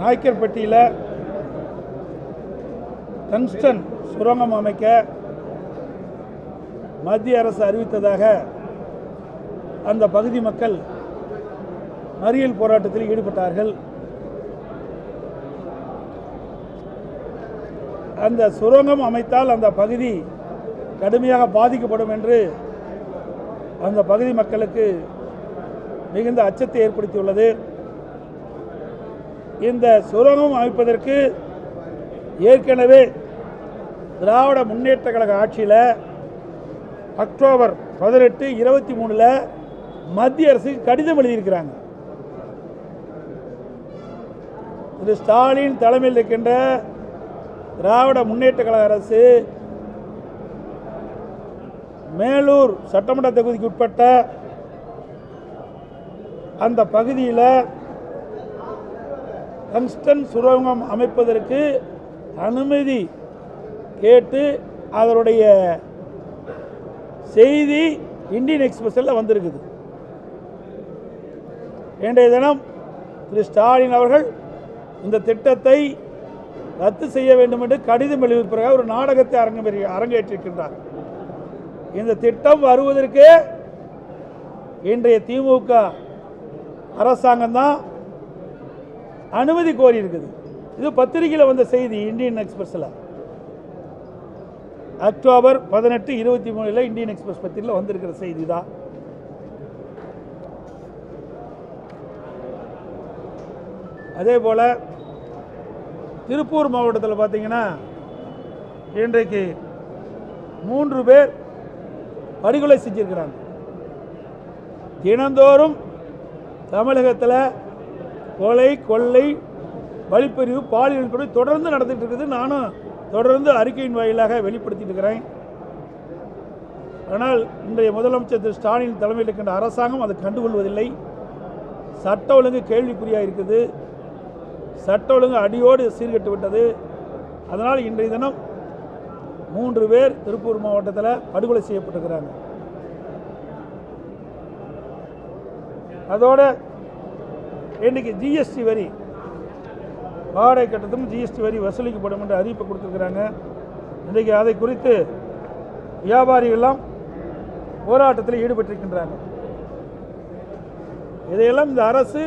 நாய்க்கர்பட்டியில் tungsten சுரங்கம் அமைக்க மத்திய அரசு அறிவித்ததாக அந்த பகுதி மக்கள் மறியல் போராட்டத்தில் ஈடுபட்டார்கள். அந்த சுரங்கம் அமைத்தால் அந்த பகுதி கடுமையாக பாதிக்கப்படும் என்று அந்த பகுதி மக்களுக்கு மிகுந்த அச்சத்தை ஏற்படுத்தியுள்ளது. இந்த சுரங்கம் அமைப்பதற்கு ஏற்கனவே திராவிட முன்னேற்ற கழக ஆட்சியில் அக்டோபர் பதினெட்டு இருபத்தி மூணில் மத்திய அரசு கடிதம் எழுதியிருக்கிறாங்க. திரு ஸ்டாலின் தலைமையில் இருக்கின்ற திராவிட முன்னேற்ற கழக அரசு மேலூர் சட்டமன்ற தொகுதிக்கு உட்பட்ட அந்த பகுதியில் டங்ஸ்டன் சுரங்கம் அமைப்பதற்கு அனுமதி கேட்டு அதனுடைய செய்தி இந்தியன் எக்ஸ்பிரஸில் வந்திருக்குது. இன்றைய தினம் திரு ஸ்டாலின் அவர்கள் இந்த திட்டத்தை ரத்து செய்ய வேண்டும் என்று கடிதம் எழுதிய ஒரு நாடகத்தை அரங்க அரங்கேற்றிருக்கின்றார். இந்த திட்டம் வருவதற்கு இன்றைய திமுக அரசாங்கம் தான் அனுமதி கோரி இருக்குது இது பத்திரிகையில் வந்த செய்தி இந்தியன் எக்ஸ்பிரஸில் அக்டோபர் பதினெட்டு இருபத்தி மூணில் இந்தியன் எக்ஸ்பிரஸ் பத்திரிகையில் வந்திருக்கிற செய்தி தான் அதே போல் திருப்பூர் மாவட்டத்தில் பார்த்தீங்கன்னா இன்றைக்கு மூன்று பேர் படுகொலை செஞ்சிருக்கிறாங்க. தினந்தோறும் தமிழகத்தில் கொலை கொள்ளை வழிப்பறிவு பாலியல் கொலை தொடர்ந்து நடந்துகிட்டு இருக்குது. நானும் தொடர்ந்து அறிக்கையின் வாயிலாக வெளிப்படுத்திட்டு இருக்கிறேன். ஆனால் இன்றைய முதலமைச்சர் திரு. ஸ்டாலின் தலைமையில் இருக்கின்ற அரசாங்கம் அதை கண்டுகொள்வதில்லை. சட்ட ஒழுங்கு கேள்விக்குறியாக இருக்குது. சட்ட ஒழுங்கு அடியோடு சீர்கெட்டு விட்டது. அதனால் இன்றைய தினம் மூன்று பேர் திருப்பூர் மாவட்டத்தில் படுகொலை செய்யப்பட்டிருக்கிறாங்க. அதோடு இன்னைக்கு ஜிஎஸ்டி வரி வாடகை கட்டத்தும் ஜிஎஸ்டி வரி வசூலிக்கப்படும் என்று அறிவிப்பு கொடுத்துருக்குறாங்க. இன்றைக்கு அதை குறித்து வியாபாரிகள்லாம் போராட்டத்தில் ஈடுபட்டிருக்கின்றாங்க. இதையெல்லாம் இந்த அரசு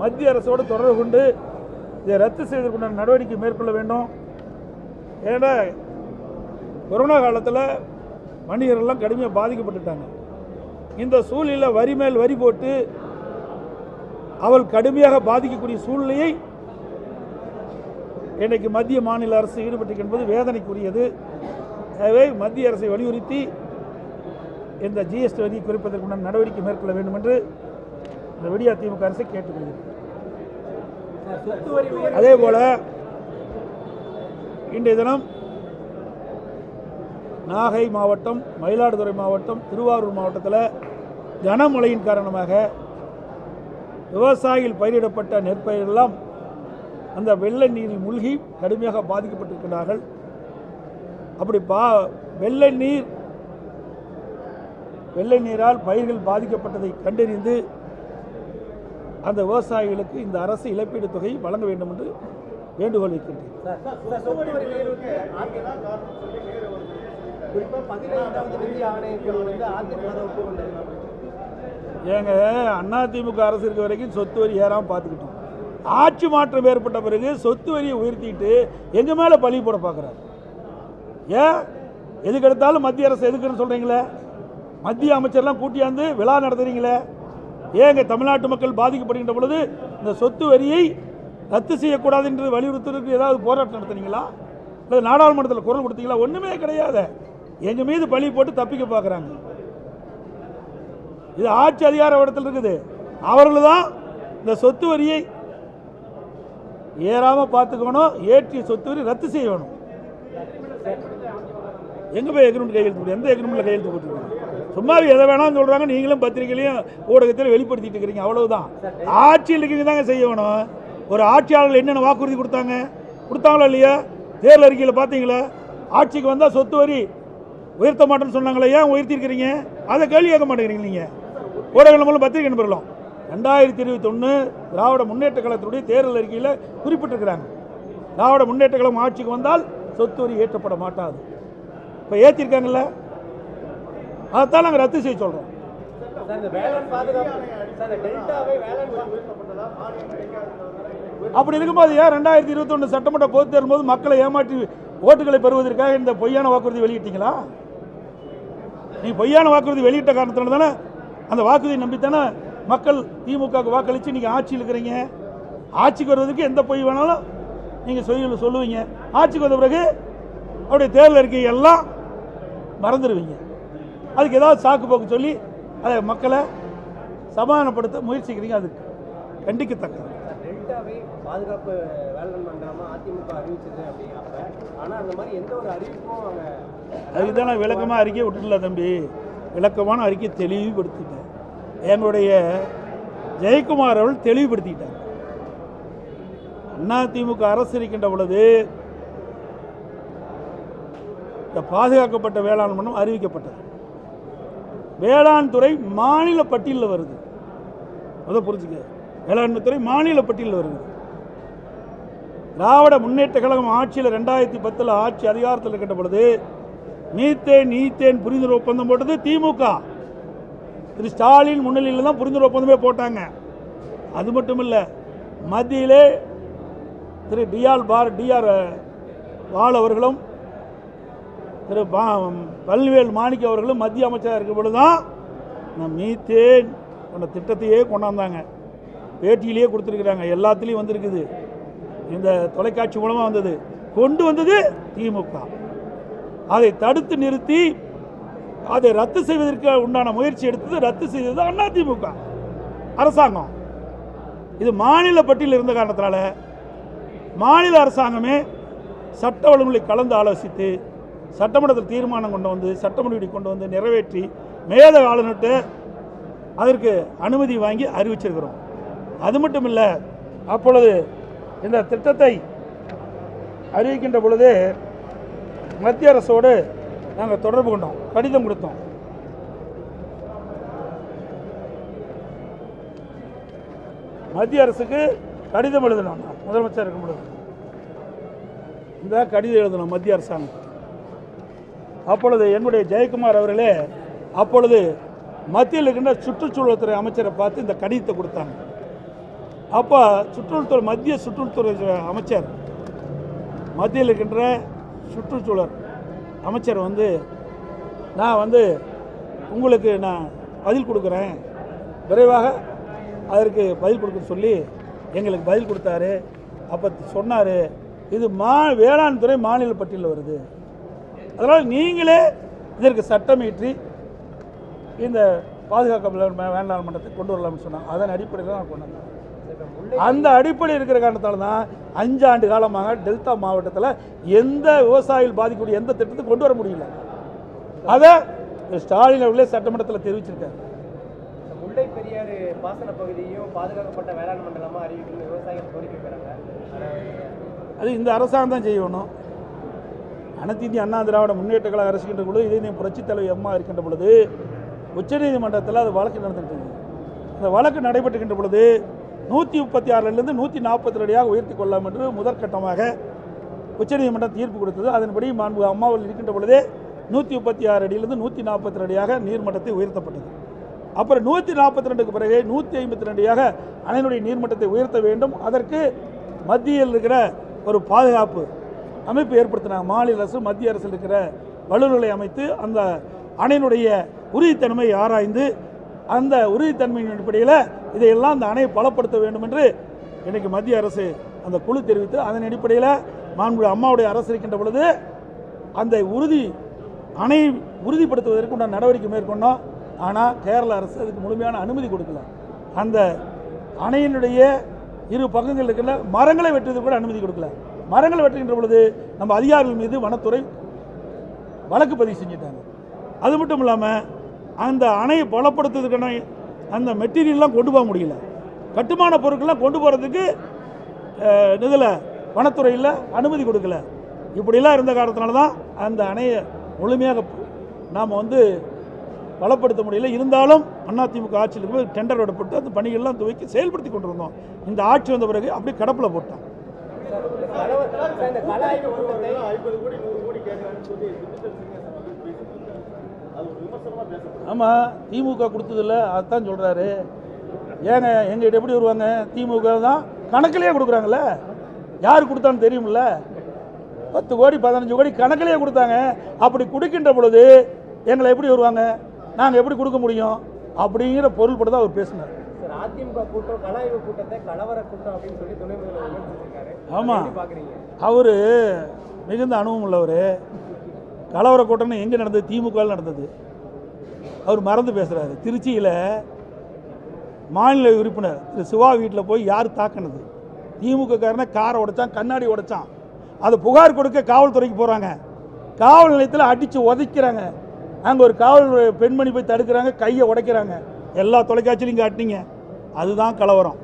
மத்திய அரசோடு தொடர்பு கொண்டு இதை ரத்து செய்வதற்குண்டான நடவடிக்கை மேற்கொள்ள வேண்டும். ஏன்னா கொரோனா காலத்தில் வணிகர்கள்லாம் கடுமையாக பாதிக்கப்பட்டுட்டாங்க. இந்த சூழலில் வரி மேல் வரி போட்டு அவள் கடுமையாக பாதிக்கக்கூடிய சூழ்நிலையை இன்றைக்கு மத்திய மாநில அரசு ஈடுபட்டு என்பது வேதனைக்குரியது. எனவே மத்திய அரசை வலியுறுத்தி இந்த ஜிஎஸ்டி வரியை குறைப்பதற்குண்டான நடவடிக்கை மேற்கொள்ள வேண்டும் என்று இந்த விடியா திமுக அரசை கேட்டுக்கொள்கிறது அதே போல இன்றைய தினம் நாகை மாவட்டம் மயிலாடுதுறை மாவட்டம் திருவாரூர் மாவட்டத்தில் கனமழையின் காரணமாக விவசாயிகள் பயிரிடப்பட்ட நெற்பயிரெல்லாம் அந்த வெள்ள நீரில் மூழ்கி கடுமையாக பாதிக்கப்பட்டிருக்கிறார்கள் அப்படி பா வெள்ள நீர் வெள்ளை நீரால் பயிர்கள் பாதிக்கப்பட்டதை கண்டறிந்து அந்த விவசாயிகளுக்கு இந்த அரசு இழப்பீடு தொகை வழங்க வேண்டும் என்று வேண்டுகோள் வைக்கின்றேன் குறிப்பாக பதினைந்தாவது நிதி ஆணையத்தில் வந்து அதிமுக ஏங்க அதிமுக அரசு இருக்க வரைக்கும் சொத்து வரி ஏறாமல் பார்த்துக்கிட்டோம். ஆட்சி மாற்றம் ஏற்பட்ட பிறகு சொத்து வரியை உயர்த்திட்டு எங்க மேலே பழி போட பார்க்குறாரு? ஏன்? எதுக்கு எடுத்தாலும் மத்திய அரசு எதுக்குன்னு சொல்கிறீங்களே மத்திய அமைச்சர்லாம் கூட்டியாந்து விழா நடத்துறீங்களே? ஏங்க தமிழ்நாட்டு மக்கள் பாதிக்கப்படுகின்ற பொழுது இந்த சொத்து வரியை ரத்து செய்யக்கூடாது என்று வலியுறுத்துறதுக்கு ஏதாவது போராட்டம் நடத்துனீங்களா இல்லை நாடாளுமன்றத்தில் குரல் கொடுத்தீங்களா? ஒன்றுமே கிடையாது. எங்கள் மீது பழி போட்டு தப்பிக்க பார்க்குறாங்க. இது ஆட்சி அதிகார இடத்தில் இருக்குது. அவர்கள் தான் இந்த சொத்து வரியை ஏறாமல் பார்த்துக்கணும் ஏற்றி சொத்து வரி ரத்து செய்யணும். எங்கே போய் எக்ரிமெண்ட் கையெழுத்து போட்டு எந்த எக்ரிமெண்ட்டில் கையெழுத்து போட்டுருக்கீங்க? சும்மா எதை வேணாம்னு சொல்கிறாங்க நீங்களும் பத்திரிகையிலையும் ஊடகத்தில் வெளிப்படுத்திட்டு இருக்கிறீங்க அவ்வளவுதான். ஆட்சியில் இருக்கீங்க தாங்க செய்யணும். ஒரு ஆட்சியாளர்கள் என்னென்ன வாக்குறுதி கொடுத்தாங்க? கொடுத்தாங்களா இல்லையா? தேர்தல் அறிக்கையில் பார்த்தீங்களா? ஆட்சிக்கு வந்தால் சொத்து வரி உயர்த்த மாட்டேன்னு சொன்னாங்களே? ஏன் உயர்த்திருக்கிறீங்க? அதை கேள்வி கேட்க மாட்டேங்கிறீங்க நீங்கள் ஊடகங்கள் மூலம் பத்திரிகை நண்பர்களும் ரெண்டாயிரத்தி இருபத்தொன்று திராவிட முன்னேற்ற கழகத்தினுடைய தேர்தல் அறிக்கையில் குறிப்பிட்டிருக்கிறாங்க. திராவிட முன்னேற்ற கழகம் ஆட்சிக்கு வந்தால் சொத்து வரி ஏற்றப்பட மாட்டாது. இப்போ ஏற்றிருக்காங்கல்ல அதைத்தான் நாங்கள் ரத்து செய்ய சொல்கிறோம் அப்படி இருக்கும்போது ஏன் ரெண்டாயிரத்தி இருபத்தொன்று சட்டமன்ற பொது தேர்தல் போது மக்களை ஏமாற்றி ஓட்டுகளை பெறுவதற்காக இந்த பொய்யான வாக்குறுதி வெளியிட்டீங்களா? நீ பொய்யான வாக்குறுதி வெளியிட்ட காரணத்தினால தானே அந்த வாக்குறுதியை நம்பித்தானே மக்கள் திமுகவுக்கு வாக்களித்து நீங்கள் ஆட்சியில் இருக்கிறீங்க? ஆட்சிக்கு வருவதற்கு எந்த பொய் வேணாலும் நீங்கள் சொல்லி சொல்லுவீங்க. ஆட்சிக்கு வந்த பிறகு அவருடைய தேர்தல் அறிக்கை எல்லாம் மறந்துடுவீங்க. அதுக்கு ஏதாவது சாக்கு போக்கு சொல்லி அதை மக்களை சமாதானப்படுத்த முயற்சிக்கிறீங்க. அது கண்டிக்கத்தக்கது. டெல்டாவை பாதுகாப்பு வேளாண் மண்டலமா அதிமுக அறிவிச்சது அப்படிங்கிறப்ப ஆனா அந்த மாதிரி எந்த ஒரு அறிவிப்பும் அவங்க அதுக்கு தான் நான் விளக்கமாக அறிக்கை விட்டுல தம்பி. விளக்கமான அறிக்கை தெளிவுபடுத்திட்டேன். எங்களுடைய ஜெயக்குமார் அவர்கள் தெளிவுபடுத்திட்டார். அதிமுக அரசு இருக்கின்ற பொழுது இந்த பாதுகாக்கப்பட்ட வேளாண் மன்றம் அறிவிக்கப்பட்டது. வேளாண் துறை மாநில பட்டியலில் வருது. அதை புரிஞ்சுக்க. வேளாண்மை துறை மாநில பட்டியலில் வருது. திராவிட முன்னேற்ற கழகம் ஆட்சியில் ரெண்டாயிரத்தி பத்தில் ஆட்சி அதிகாரத்தில் இருக்கின்ற பொழுது மீத்தேன் நீத்தேன் புரிந்துணர்வு ஒப்பந்தம் போட்டது திமுக. திரு ஸ்டாலின் முன்னிலையில் தான் புரிந்துணர்வு ஒப்பந்தமே போட்டாங்க. அது மட்டும் இல்லை மத்தியிலே திரு டிஆர் பார் டிஆர் பால் அவர்களும் திரு பா பல்வேல் மாணிக்க அவர்களும் மத்திய அமைச்சராக இருக்கும் பொழுது தான் நான் மீத்தேன் அந்த திட்டத்தையே கொண்டாந்தாங்க. பேட்டியிலேயே கொடுத்துருக்குறாங்க. எல்லாத்துலேயும் வந்திருக்குது. இந்த தொலைக்காட்சி மூலமாக வந்தது. கொண்டு வந்தது திமுக அதை தடுத்து நிறுத்தி அதை ரத்து செய்வதற்கு உண்டான முயற்சி எடுத்தது ரத்து செய்தது அதிமுக. அரசாங்கம். இது மாநில பட்டியல் இருந்த காரணத்தினால மாநில அரசாங்கமே சட்ட ஒழுங்குகளை கலந்து ஆலோசித்து சட்டமன்றத்தில் தீர்மானம் கொண்டு வந்து சட்ட சட்டமன்ற கொண்டு வந்து நிறைவேற்றி மேத ஆளுநர்கிட்ட அதற்கு அனுமதி வாங்கி அறிவிச்சிருக்கிறோம். அது மட்டும் இல்லை அப்பொழுது இந்த திட்டத்தை அறிவிக்கின்ற பொழுது மத்திய அரசோடு நாங்கள் தொடர்பு கொண்டோம். கடிதம் கொடுத்தோம். மத்திய அரசுக்கு கடிதம் எழுதணும் முதலமைச்சர் இருக்கும் பொழுது. இந்த கடிதம் எழுதணும் மத்திய அரசாங்கம். அப்பொழுது என்னுடைய ஜெயக்குமார் அவர்களே அப்பொழுது மத்தியில் இருக்கின்ற சுற்றுச்சூழல் துறை அமைச்சரை பார்த்து இந்த கடிதத்தை கொடுத்தாங்க. அப்போ சுற்றுச்சூழல் மத்திய சுற்றுச்சூழல் அமைச்சர் மத்தியில் இருக்கின்ற சுற்றுச்சூழல் அமைச்சர் வந்து நான் வந்து உங்களுக்கு நான் பதில் கொடுக்குறேன். விரைவாக அதற்கு பதில் கொடுக்க சொல்லி எங்களுக்கு பதில் கொடுத்தாரு. அப்போ சொன்னார் இது மா வேளாண் துறை மாநில பட்டியலில் வருது. அதனால் நீங்களே இதற்கு சட்டம் இந்த பாதுகாக்க வேளாண் மன்றத்தை கொண்டு வரலாம்னு சொன்னாங்க. அதன் அடிப்படையில் நான் கொண்டு வந்தேன். அந்த அடிப்படை இருக்கிற காரணத்தால தான் அஞ்சு ஆண்டு காலமாக டெல்டா மாவட்டத்தில் எந்த விவசாயிகள் பாதிக்கக்கூடிய எந்த திட்டத்தை கொண்டு வர முடியல. அதை ஸ்டாலின் அவர்களே சட்டமன்றத்தில் தெரிவிச்சிருக்காரு. முல்லை பெரியாறு பாசன பகுதியையும் பாதுகாக்கப்பட்ட வேளாண் மண்டலமா அறிவிக்கணும்னு விவசாயிகள் கோரிக்கை வைக்கிறாங்க. அதை இந்த அரசாங்கம் தான் செய்யணும். அனைத்து இந்திய அண்ணா திராவிட முன்னேற்ற கழக அரசுகின்ற பொழுது இதே புரட்சித் தலைவர் அம்மா இருக்கின்ற பொழுது உச்சநீதிமன்றத்தில் அது வழக்கு நடந்துகிட்டு இருக்கு அந்த வழக்கு நடைபெற்றுகின்ற பொழுது நூற்றி முப்பத்தி ஆறிலிருந்து நூற்றி நாற்பத்தி ரெடியாக உயர்த்தி கொள்ளலாம் என்று முதற்கட்டமாக உச்சநீதிமன்றம் தீர்ப்பு கொடுத்தது. அதன்படி மாண்பு அம்மாவில் இருக்கின்ற பொழுதே நூற்றி முப்பத்தி ஆறு அடியிலிருந்து நூற்றி நாற்பத்தி ரெடியாக நீர்மட்டத்தை உயர்த்தப்பட்டது. அப்புறம் நூற்றி நாற்பத்தி ரெண்டுக்கு பிறகு நூற்றி ஐம்பத்தி ரெண்டியாக அணையினுடைய நீர்மட்டத்தை உயர்த்த வேண்டும். அதற்கு மத்தியில் இருக்கிற ஒரு பாதுகாப்பு அமைப்பு ஏற்படுத்தினாங்க. மாநில அரசு மத்திய அரசில் இருக்கிற வல்லுநர்களை அமைத்து அந்த அணையினுடைய உறுதித்தன்மையை ஆராய்ந்து அந்த உறுதித்தன்மையின் அடிப்படையில் இதையெல்லாம் அந்த அணையை பலப்படுத்த வேண்டும் என்று இன்றைக்கு மத்திய அரசு அந்த குழு தெரிவித்து அதன் அடிப்படையில் மாண்பு அம்மாவுடைய அரசு இருக்கின்ற பொழுது அந்த உறுதி அணை உறுதிப்படுத்துவதற்கு உண்டான நடவடிக்கை மேற்கொண்டோம். ஆனால் கேரள அரசு அதுக்கு முழுமையான அனுமதி கொடுக்கல. அந்த அணையினுடைய இரு பக்கங்கள் இருக்கிற மரங்களை வெட்டுவதற்கு கூட அனுமதி கொடுக்கல. மரங்களை வெட்டுகின்ற பொழுது நம்ம அதிகாரிகள் மீது வனத்துறை வழக்கு பதிவு செஞ்சிட்டாங்க. அது மட்டும் இல்லாமல் அந்த அணையை பலப்படுத்துறதுக்கான அந்த மெட்டீரியல்லாம் கொண்டு போக முடியல. கட்டுமான பொருட்கள்லாம் கொண்டு போகிறதுக்கு இதில் வனத்துறையில் அனுமதி கொடுக்கல. இப்படிலாம் இருந்த காரணத்தினால தான் அந்த அணையை முழுமையாக நாம் வந்து பலப்படுத்த முடியல. இருந்தாலும் அதிமுக ஆட்சியில் இருக்கும்போது டெண்டர் விடப்பட்டு அந்த பணிகள்லாம் துவக்கி செயல்படுத்தி கொண்டிருந்தோம். இந்த ஆட்சி வந்த பிறகு அப்படியே கடப்பில் போட்டோம். கூட்டத்தை ஆமாம் திமுக கொடுத்ததில்ல அதான் சொல்கிறாரு ஏங்க எங்கிட்ட எப்படி வருவாங்க? திமுக தான் கணக்கிலேயே கொடுக்குறாங்கல்ல? யார் கொடுத்தான்னு தெரியுமில்ல? பத்து கோடி பதினஞ்சு கோடி கணக்கிலேயே கொடுத்தாங்க. அப்படி கொடுக்கின்ற பொழுது எங்களை எப்படி வருவாங்க? நாங்கள் எப்படி கொடுக்க முடியும்? அப்படிங்கிற பொருள்பட தான் அவர் பேசினார். சார் அதிமுக கூட்டம் கல ஆய்வு கூட்டத்தை கலவர கூட்டம் அப்படின்னு சொல்லி துணை முதல்வர் விமர்சிச்சிருக்காரு ஆமா. எப்படி பாக்குறீங்க அவர் மிகுந்த அனுபவம் உள்ளவர். கலவர கூட்டம்னு எங்கே நடந்தது? திமுக நடந்தது. அவர் மறந்து பேசுகிறாரு திருச்சியில் மாநில உறுப்பினர் திரு. சிவா வீட்டில் போய் யார் தாக்குனது? திமுக காரனை காரை உடைச்சான் கண்ணாடி உடைச்சான். அதை புகார் கொடுக்க காவல்துறைக்கு போகிறாங்க காவல் நிலையத்தில் அடித்து உதைக்கிறாங்க. அங்கே ஒரு காவல் பெண்மணி போய் தடுக்கிறாங்க கையை உடைக்கிறாங்க. எல்லா தொலைக்காட்சியிலையும் காட்டினீங்க. அதுதான் கலவரம்.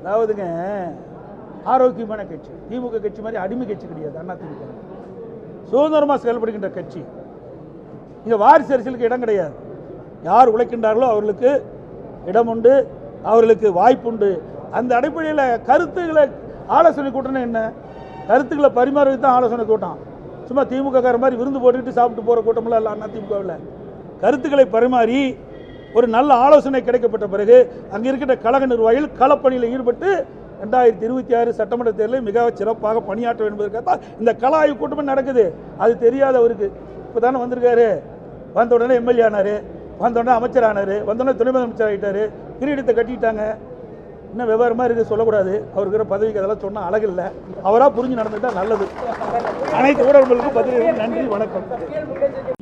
அதாவதுங்க ஆரோக்கியமான கட்சி. திமுக கட்சி மாதிரி அடிமை கட்சி கிடையாது அண்ணா திமுக. சுதந்திரமாக செயல்படுகின்ற கட்சி. இங்கே வாரிசு அரசியலுக்கு இடம் கிடையாது. யார் உழைக்கின்றார்களோ அவர்களுக்கு இடம் உண்டு அவர்களுக்கு வாய்ப்புண்டு அந்த அடிப்படையில் கருத்துக்களை ஆலோசனை கூட்டம்னா என்ன? கருத்துக்களை பரிமாறி தான் ஆலோசனை கூட்டம். சும்மா திமுக மாதிரி விருந்து போட்டுக்கிட்டு சாப்பிட்டு போகிற கூட்டமெல்லாம் இல்லை அண்ணா திமுகவில். கருத்துக்களை பரிமாறி ஒரு நல்ல ஆலோசனை கிடைக்கப்பட்ட பிறகு அங்கே இருக்கின்ற கழக நிர்வாகிகள் களப்பணியில் ஈடுபட்டு ரெண்டாயிரத்தி இருபத்தி ஆறு சட்டமன்ற தேர்தலில் மிக சிறப்பாக பணியாற்ற வேண்டும் என்பதற்காக தான் இந்த கள ஆய்வு கூட்டமே நடக்குது. அது தெரியாத அவருக்கு இப்போ தானே வந்திருக்காரு. வந்த உடனே எம்எல்ஏ ஆனார். வந்த உடனே அமைச்சர் ஆனார். வந்த உடனே துணை முதலமைச்சர் ஆகிட்டார் கிரீடத்தை கட்டிட்டாங்க. இன்னும் விவரமாக இருக்குது சொல்லக்கூடாது. அவருக்கு பதவிக்கு அதெல்லாம் சொன்னால் அழகில்லை. அவராக புரிஞ்சு நடந்துட்டால் நல்லது. அனைத்து ஊடகங்களுக்கும் பதவி நன்றி வணக்கம்.